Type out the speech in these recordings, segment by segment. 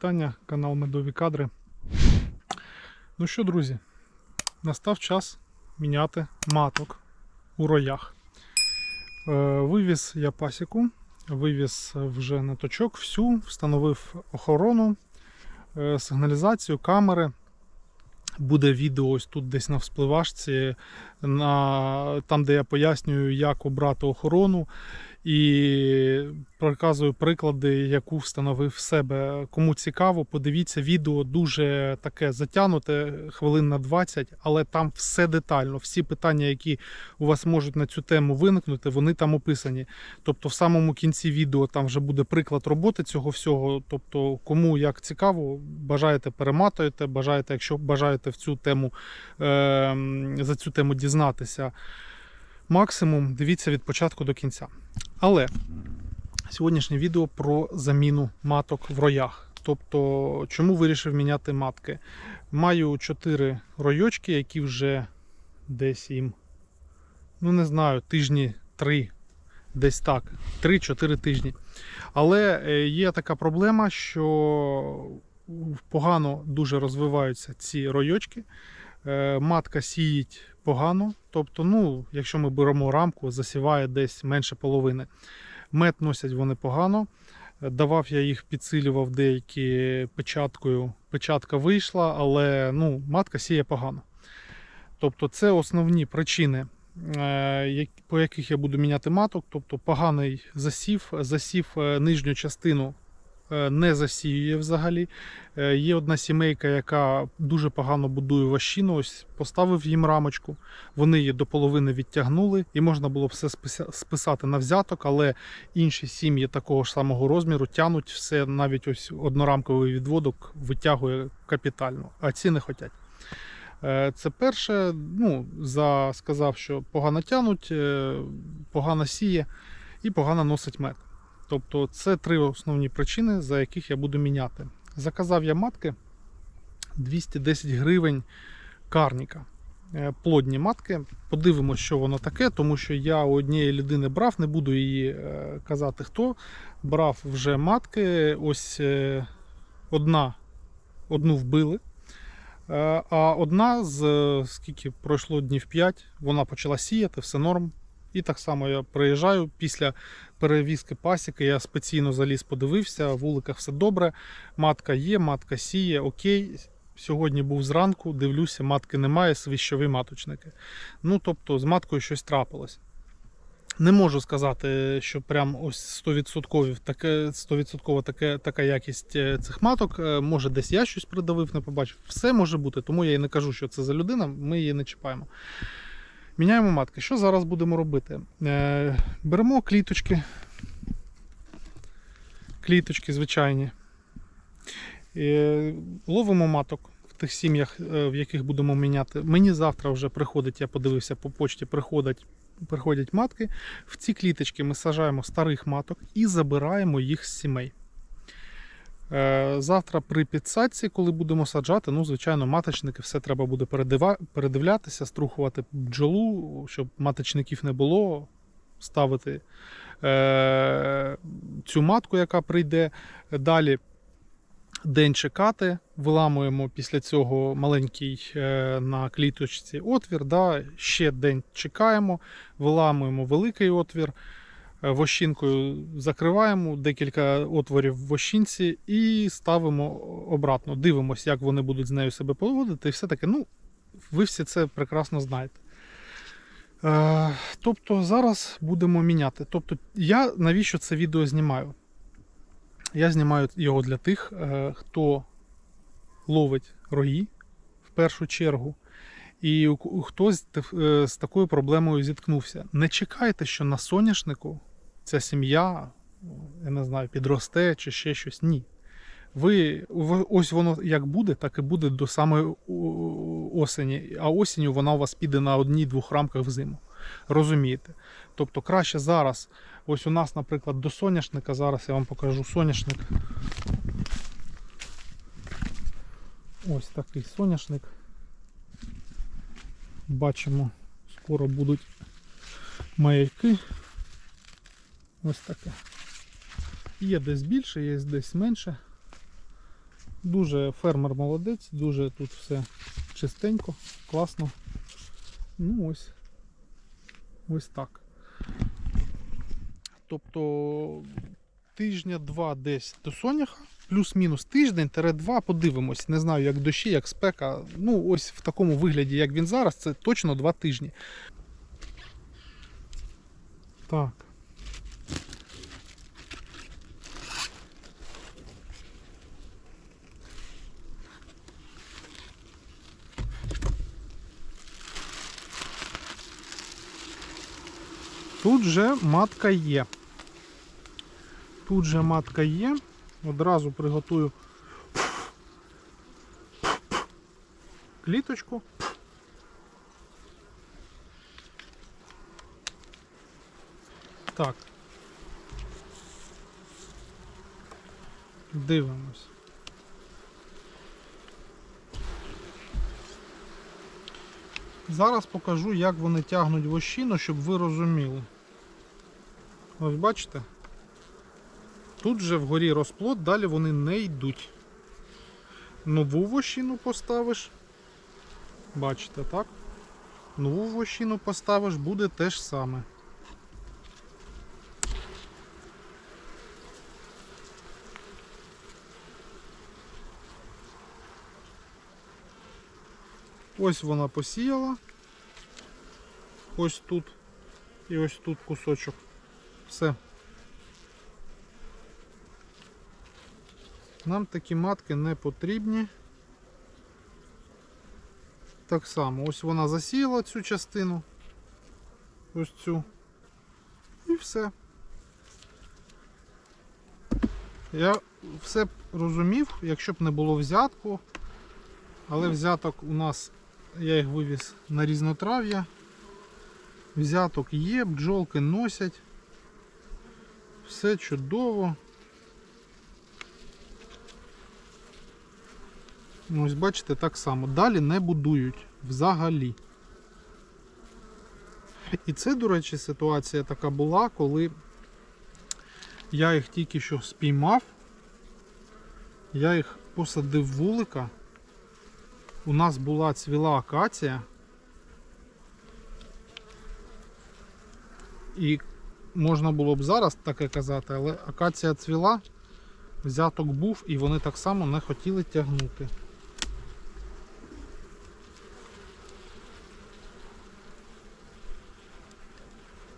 вітання, канал Медові Кадри. Ну що, друзі, настав час міняти маток у роях. Е, Вивіз я пасіку, вивіз вже на точок всю, встановив охорону, е, сигналізацію, камери. Буде відео ось тут десь на вспливашці, на, там, де я пояснюю, як обрати охорону. І показую приклади, яку встановив в себе. Кому цікаво, подивіться відео дуже таке затягнуте, хвилин на 20, але там все детально. Всі питання, які у вас можуть на цю тему виникнути, вони там описані. Тобто, в самому кінці відео там вже буде приклад роботи цього всього. Тобто, кому як цікаво, бажаєте перематуєте, бажаєте, якщо бажаєте в цю тему е, за цю тему дізнатися. Максимум дивіться від початку до кінця. Але сьогоднішнє відео про заміну маток в роях. Тобто, чому вирішив міняти матки? Маю 4 ройочки, які вже десь їм, ну не знаю, тижні 3, десь так, 3-4 тижні. Але е, є така проблема, що погано дуже розвиваються ці ройочки. Е, Матка сіїть погано. Тобто, ну, якщо ми беремо рамку, засіває десь менше половини. Мед носять вони погано. Давав я їх, підсилював деякі печаткою. Печатка вийшла, але ну, матка сіє погано. Тобто, це основні причини, е, по яких я буду міняти маток. Тобто поганий засів, засів е, нижню частину не засіює взагалі. Е, Є одна сімейка, яка дуже погано будує ващину. Ось поставив їм рамочку. Вони її до половини відтягнули, і можна було все списати на взяток, але інші сім'ї такого ж самого розміру тянуть все, навіть ось однорамковий відводок витягує капітально, а ці не хочуть. Е, Це перше, ну, за, сказав, що погано тянуть, е, погано сіє і погано носить мед. Тобто це три основні причини, за яких я буду міняти. Заказав я матки 210 гривень карніка. Е, Плодні матки. Подивимося, що воно таке, тому що я у однієї людини брав, не буду її е, казати хто. Брав вже матки. Ось е, одна, одну вбили. А одна з скільки пройшло днів 5, вона почала сіяти, все норм. І так само я приїжджаю після перевізки пасіки. Я спеційно заліз, подивився, в вуликах все добре. Матка є, матка сіє, окей. Сьогодні був зранку, дивлюся, матки немає, свищові маточники. Ну, тобто, з маткою щось трапилось. Не можу сказати, що прям ось 100% таке, 100% таке, така якість е, цих маток. Е, Може, десь я щось придавив, не побачив. Все може бути, тому я і не кажу, що це за людина, ми її не чіпаємо. Міняємо матки. Що зараз будемо робити? Е, беремо кліточки. Кліточки звичайні. Е, ловимо маток в тих сім'ях, е, в яких будемо міняти. Мені завтра вже приходить, я подивився по почті, приходять, приходять матки. В ці кліточки ми сажаємо старих маток і забираємо їх з сімей. Е, Завтра при підсадці, коли будемо саджати, ну, звичайно, маточники, все треба буде передивлятися, струхувати бджолу, щоб маточників не було, ставити е, цю матку, яка прийде. Далі день чекати, виламуємо після цього маленький е, на кліточці отвір. Да, ще день чекаємо, виламуємо великий отвір. Вощинкою закриваємо декілька отворів в вощинці і ставимо обратно. Дивимося, як вони будуть з нею себе поводити. І все таке. Ну, ви всі це прекрасно знаєте. Е, тобто зараз будемо міняти. Тобто, я навіщо це відео знімаю? Я знімаю його для тих, е, хто ловить рої в першу чергу. І у ку- хто з, тиф- е, з такою проблемою зіткнувся. Не чекайте, що на соняшнику ця сім'я, я не знаю, підросте чи ще щось. Ні. Ви, ось воно як буде, так і буде до самої осені. А осінню вона у вас піде на одній-двох рамках в зиму. Розумієте? Тобто краще зараз. Ось у нас, наприклад, до соняшника. Зараз я вам покажу соняшник. Ось такий соняшник. Бачимо, скоро будуть маяки. Ось таке. Є десь більше, є десь менше. Дуже фермер молодець, дуже тут все чистенько, класно. Ну ось. Ось так. Тобто тижня-два десь до соняха, плюс-мінус тиждень-два, подивимось. Не знаю, як дощі, як спека. Ну, ось в такому вигляді, як він зараз, це точно два тижні. Так. Тут же матка є. Тут же матка є. Одразу приготую кліточку. Так. Дивимось. Зараз покажу, як вони тягнуть вощину, щоб ви розуміли. Ось бачите? Тут же вгорі розплод, далі вони не йдуть. Нову вощину поставиш. Бачите, так? Нову вощину поставиш, буде те ж саме. Ось вона посіяла. Ось тут і ось тут кусочок. Все. Нам такі матки не потрібні. Так само, ось вона засіяла цю частину. Ось цю. І все. Я все розумів, якщо б не було взятку, але взяток у нас, я їх вивіз на різнотрав'я. Взяток є, бджолки носять. Все чудово. Ось бачите, так само. Далі не будують взагалі. І це, до речі, ситуація така була, коли я їх тільки що спіймав, я їх посадив вулика. У нас була цвіла акація. І можна було б зараз таке казати, але акація цвіла, взяток був і вони так само не хотіли тягнути.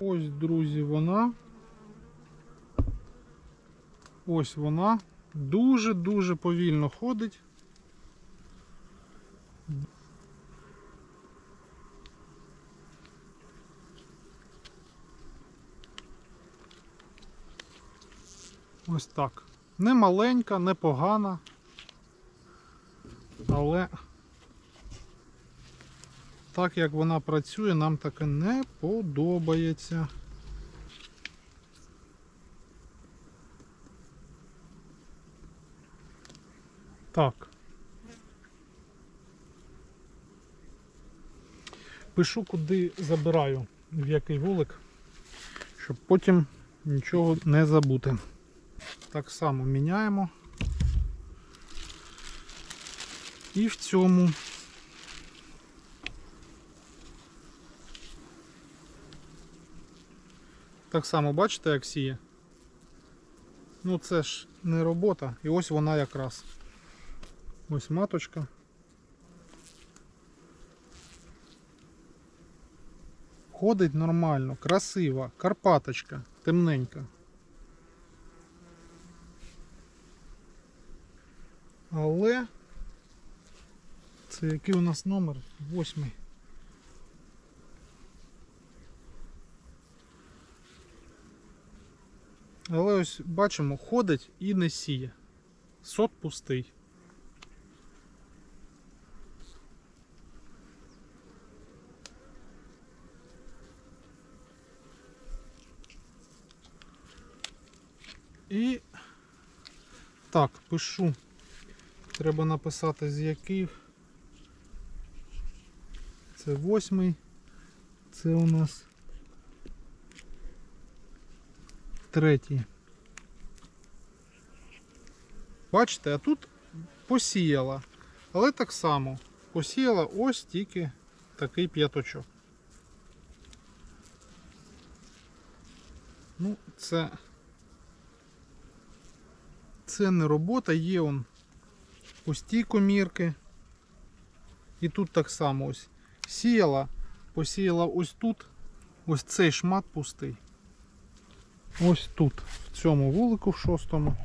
Ось, друзі, вона. Ось вона. Дуже-дуже повільно ходить. Ось так. Не маленька, не погана. Але так як вона працює, нам таке не подобається. Так. Пишу, куди забираю, в який вулик, щоб потім нічого не забути. Так само міняємо. І в цьому так само бачите, як сіє. Ну це ж не робота. І ось вона якраз. Ось маточка. Ходить нормально, красива, карпаточка, темненька. Але це який у нас номер? Восьмий. Але ось бачимо, ходить і не сіє. Сот пустий. І так, пишу. Треба написати з яких. Це восьмий. Це у нас третій. Бачите, а тут посіяла. Але так само посіяла ось тільки такий п'яточок. Ну, це, це не робота, є он пусті комірки. І тут так само ось сіяла, посіяла ось тут, ось цей шмат пустий. Ось тут, в цьому вулику, в шостому.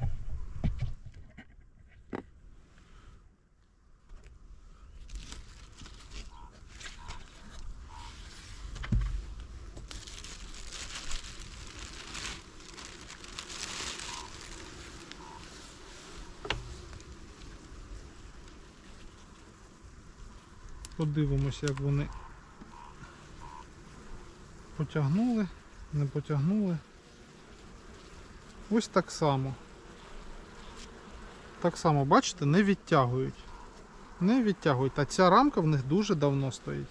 Подивимося, як вони потягнули, не потягнули. Ось так само. Так само, бачите, не відтягують. Не відтягують. А ця рамка в них дуже давно стоїть.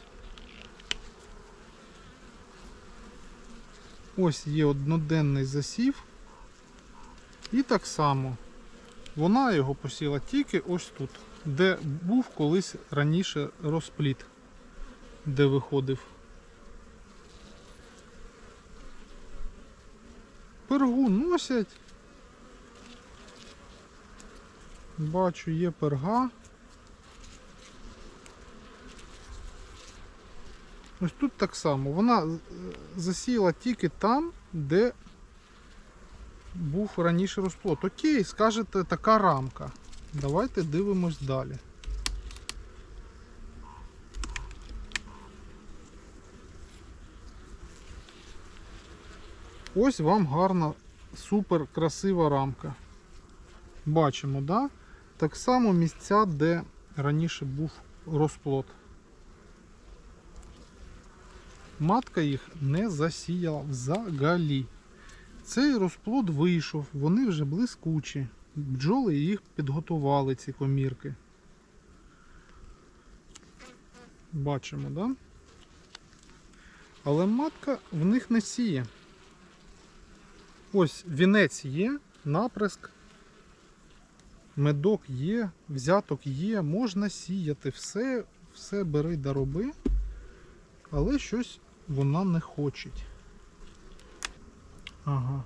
Ось є одноденний засів. І так само вона його посіла тільки ось тут, де був колись раніше розпліт, де виходив. Пергу носять. Бачу, є перга. Ось тут так само. Вона засіяла тільки там, де був раніше розплод. Окей, скажете, така рамка. Давайте дивимось далі. Ось вам гарна, супер красива рамка. Бачимо, да? Так само місця, де раніше був розплод. Матка їх не засіяла взагалі. Цей розплод вийшов, вони вже блискучі. Бджоли їх підготували, ці комірки. Бачимо, да? Але матка в них не сіє. Ось вінець є, наприск, медок є, взяток є, можна сіяти, все, все бери да роби, але щось вона не хоче. Ага.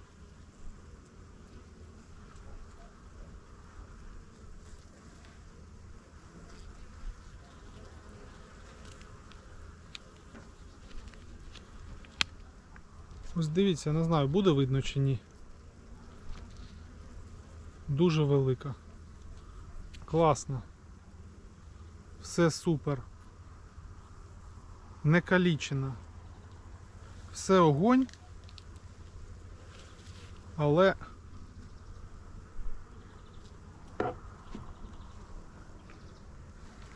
Ось дивіться, не знаю, буде видно чи ні. Дуже велика. Класно. Все супер. Не калічена. Все огонь. Але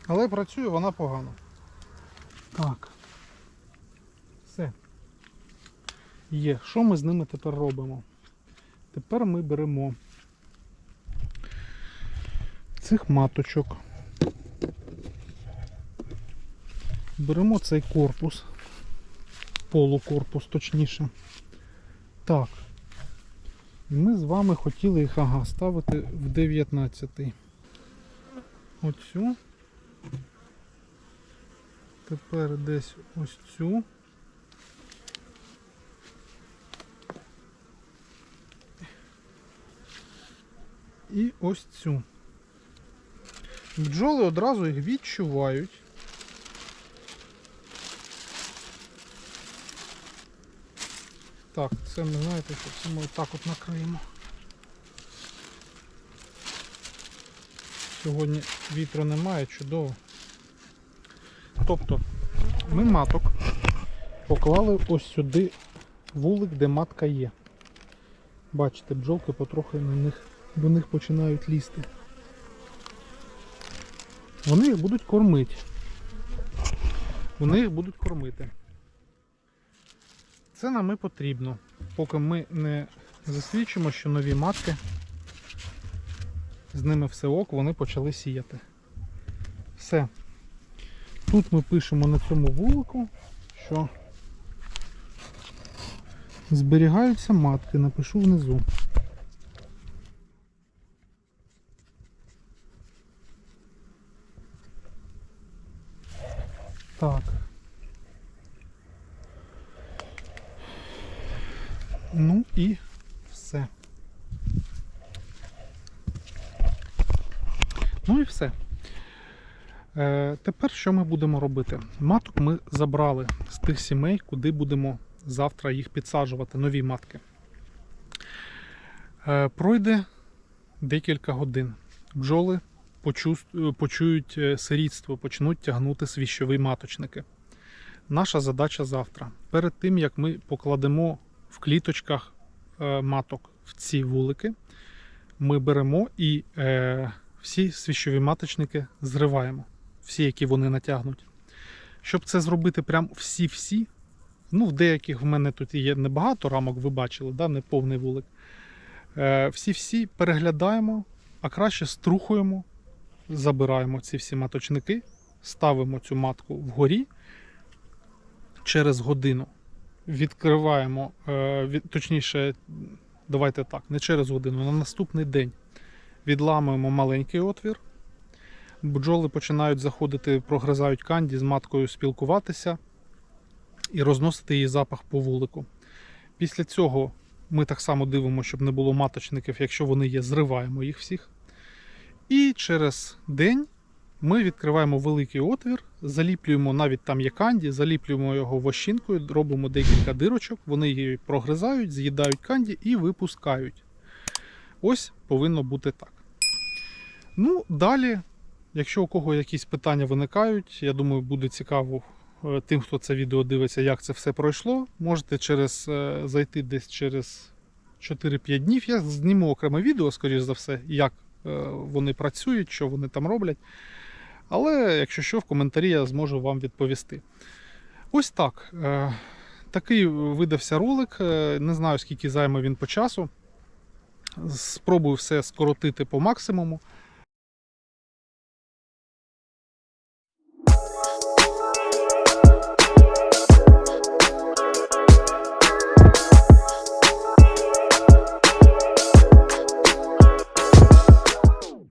Але працює вона погано. Так. Все. Є. Що ми з ними тепер робимо? Тепер ми беремо цих маточок. Беремо цей корпус, полукорпус точніше. Так. І ми з вами хотіли їх ага, ставити в 19. Оцю. Тепер десь ось цю. І ось цю. Бджоли одразу їх відчувають. Так, це ми знаєте, що це ми так от накриємо. Сьогодні вітру немає, чудово. Тобто ми маток поклали ось сюди вулик, де матка є. Бачите, бджолки потрохи на них, до них починають лізти. Вони їх будуть кормити. Вони їх будуть кормити. Це нам і потрібно, поки ми не засвідчимо, що нові матки, з ними все ок, вони почали сіяти. Все. Тут ми пишемо на цьому вулику, що зберігаються матки, напишу внизу. Так. Ну і все. Ну і все. Е, тепер що ми будемо робити? Маток ми забрали з тих сімей, куди будемо завтра їх підсаджувати, нові матки. Е, пройде декілька годин. Бджоли почують е, сирітство, почнуть тягнути свіщові маточники. Наша задача завтра. Перед тим як ми покладемо в кліточках е, маток в ці вулики, ми беремо і е, всі свіщові маточники зриваємо, всі, які вони натягнуть. Щоб це зробити прям всі-всі, ну, в деяких в мене тут є небагато рамок, ви бачили, да, не повний вулик. Всі-всі переглядаємо, а краще струхуємо, забираємо ці всі маточники, ставимо цю матку вгорі через годину. Відкриваємо, е, точніше, давайте так, не через годину, на наступний день відламуємо маленький отвір. Бджоли починають заходити, прогризають канді, з маткою спілкуватися і розносити її запах по вулику. Після цього ми так само дивимося, щоб не було маточників, якщо вони є, зриваємо їх всіх. І через день ми відкриваємо великий отвір, заліплюємо навіть там є канді, заліплюємо його вощинкою, робимо декілька дирочок, вони її прогризають, з'їдають канді і випускають. Ось повинно бути так. Ну, далі, якщо у кого якісь питання виникають, я думаю, буде цікаво е, тим, хто це відео дивиться, як це все пройшло. Можете через, е, зайти десь через 4-5 днів. Я зніму окреме відео, скоріш за все, як вони працюють, що вони там роблять. Але якщо що, в коментарі я зможу вам відповісти. Ось так. Е, Такий видався ролик. Е, Не знаю, скільки займе він по часу. Спробую все скоротити по максимуму.